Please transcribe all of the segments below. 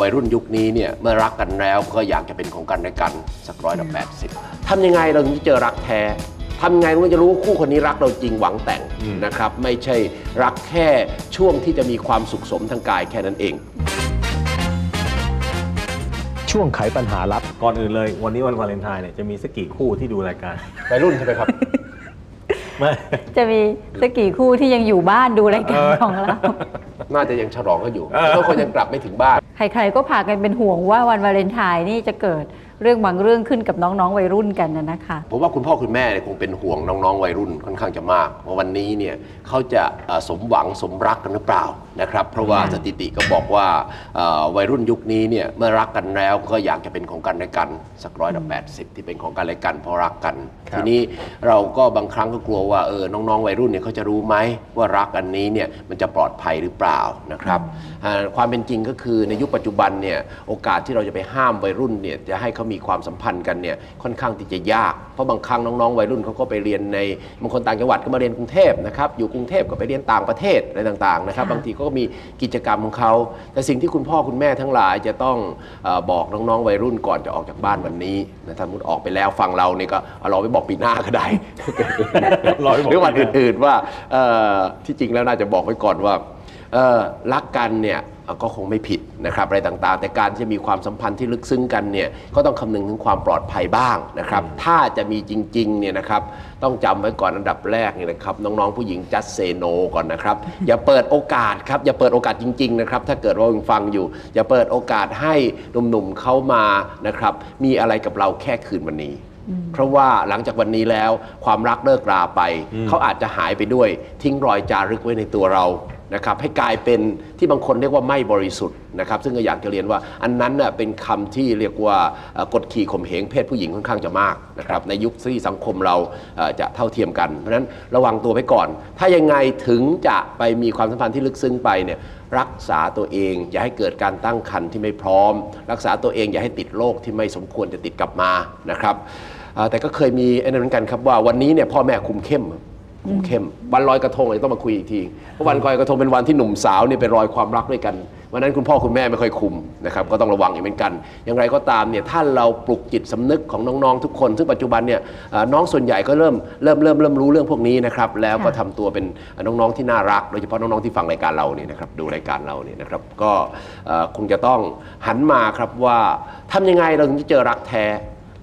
วัยรุ่นยุคนี้เนี่ยเมื่อรักกันแล้วก็อยากจะเป็นของกันและกันสักร้อยละแปดสิบทำยังไงเราถึงจะเจอรักแท้ทำยังไงเราจะรู้ว่าคู่คนนี้รักเราจริงหวังแต่งนะครับไม่ใช่รักแค่ช่วงที่จะมีความสุขสมทางกายแค่นั้นเอง ช่วงไขปัญหาลับก่อนอื่นเลย วันนี้วันวาเลนไทน์เนี่ยจะมีสักกี่คู่ที่ดูรายการวัยรุ่นใช่ไหมครับ ไม่จะมีสักกี่คู่ที่ยังอยู่บ้านดูรายการของเรา น่าจะยังฉลองกันอยู่บางคนยังกลับไม่ถึงบ้าน ใครๆก็พากันเป็นห่วงว่าวันวาเลนไทน์นี่จะเกิดเรื่องบางเรื่องขึ้นกับน้องๆวัยรุ่นกันนะนะคะ ผมว่าคุณพ่อคุณแม่เนี่ยคงเป็นห่วงน้องๆวัยรุ่นค่อนข้างจะมากว่าวันนี้เนี่ยเขาจะสมหวังสมรักกันหรือเปล่า นะครับ เพราะว่าสถิติก็บอกว่าเอ่อวัยรุ่นยุคนี้เนี่ยเมื่อรักกันแล้วก็อยากจะเป็นของกันและกัน สักร้อยละแปดสิบที่เป็นของกันและกันเพราะรักกัน ทีนี้เราก็บางครั้งก็กลัวว่าเออน้องๆ วัยรุ่นเนี่ยเขาจะรู้ไหมว่ารักอันนี้เนี่ยมันจะปลอดภัยหรือเปล่านะครับอ่าความเป็นจริงก็คือในยุคปัจจุบันเนี่ยโอกาสที่เราจะไปห้ามวัยรุ่นเนี่ยจะให้เขามีความสัมพันธ์กันเนี่ยค่อนข้างที่จะยาก เพราะบางครั้งน้องๆ วัยรุ่นเขาก็ไปเรียนในบางคนต่างจังหวัดก็มาเรียนกรุงเทพนะครับอยู่กรุงเทพก็ไปเรียนต่างประเทศอะไรต่างๆนะครับค่ะบางทีก็มีกิจกรรมของเขา แต่สิ่งที่คุณพ่อคุณแม่ทั้งหลายจะต้องเออบอกน้องๆวัยรุ่นก่อนจะออกจากบ้านวันนี้นะถ้าสมมติออกไปแล้วฟังเราเนี่ยก็เอาเราไปบอกปีหน้าก็ได้รอไปบอกหรือวันปีหน้าอื่นๆว่าเอ่อที่จริงแล้วน่าจะบอกไว้ก่อนว่าเอ่อ รักกันเนี่ยเอ่อก็คงไม่ผิดนะครับอะไรต่างๆ แต่การที่จะมีความสัมพันธ์ที่ลึกซึ้งกันเนี่ยก็ต้องคำนึงถึงความปลอดภัยบ้างนะครับ ถ้าจะมีจริงๆเนี่ยนะครับต้องจำไว้ก่อนอันดับแรกเนี่ยนะครับน้องๆผู้หญิงจัดเซโนก่อนนะครับ อย่าเปิดโอกาสครับอย่าเปิดโอกาสจริงๆนะครับถ้าเกิดว่ายังฟังอยู่ อย่าเปิดโอกาสให้หนุ่มๆเข้ามานะครับมีอะไรกับเราแค่คืนวันนี้เพราะว่าหลังจากวันนี้แล้วความรักเลิกราไป เขาอาจจะหายไปด้วย ทิ้งรอยจารึกไว้ในตัวเรา นะครับให้กลายเป็นที่บางคนเรียกว่าไม่บริสุทธิ์นะครับซึ่งก็อยากจะเรียนว่าอันนั้นน่ะเป็นคำที่เรียกว่าเอ่อกดขี่ข่มเหงเพศผู้หญิงค่อนข้างจะมากนะครับในยุคที่สังคมเราเอ่อจะเท่าเทียมกัน เพราะฉะนั้นระวังตัวไว้ก่อน ถ้ายังไงถึงจะไปมีความสัมพันธ์ที่ลึกซึ้งไปเนี่ยรักษาตัวเอง อย่าให้เกิดการตั้งครรภ์ที่ไม่พร้อม รักษาตัวเองอย่าให้ติดโรคที่ไม่สมควรจะติดกลับมานะครับอ่าแต่ก็เคยมีไอ้นั่นเหมือนกันครับว่าวันนี้เนี่ยพ่อแม่คุมเข้ม คุมเข้ม วันลอยกระทงเลยต้องมาคุยอีกทีเพราะวันลอยกระทงเป็นวันที่หนุ่มสาวเนี่ยไปลอยความรักด้วยกันวันนั้นคุณพ่อคุณแม่ไม่ค่อยคุมนะครับก็ต้องระวังอีกเหมือนกัน อย่างไรก็ตามเนี่ยถ้าเราปลุกจิตสำนึกของน้องๆทุกคน ซึ่งปัจจุบันเนี่ยน้องส่วนใหญ่ก็เริ่มเริ่มเริ่มเริ่มรู้เรื่องพวกนี้นะครับแล้วก็ทำตัวเป็นน้องๆที่น่ารัก โดยเฉพาะน้องๆที่ฟังรายการเราเนี่ยนะครับดูรายการเราเนี่ยนะครับก็คงจะต้องหันมาครับว่าทำยังไงเราถึงจะเจอรักแท้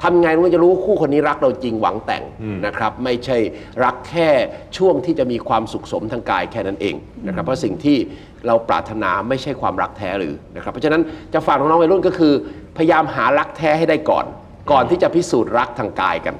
ทำไงเราจะรู้ว่าคู่คนนี้รักเราจริงหวังแต่งนะครับ ไม่ใช่รักแค่ช่วงที่จะมีความสุขสมทางกายแค่นั้นเองนะครับ เพราะสิ่งที่เราปรารถนาไม่ใช่ความรักแท้หรือนะครับ เพราะฉะนั้นจะฝากน้องๆวัยรุ่นก็คือ พยายามหารักแท้ให้ได้ก่อน ก่อนที่จะพิสูจน์รักทางกายกัน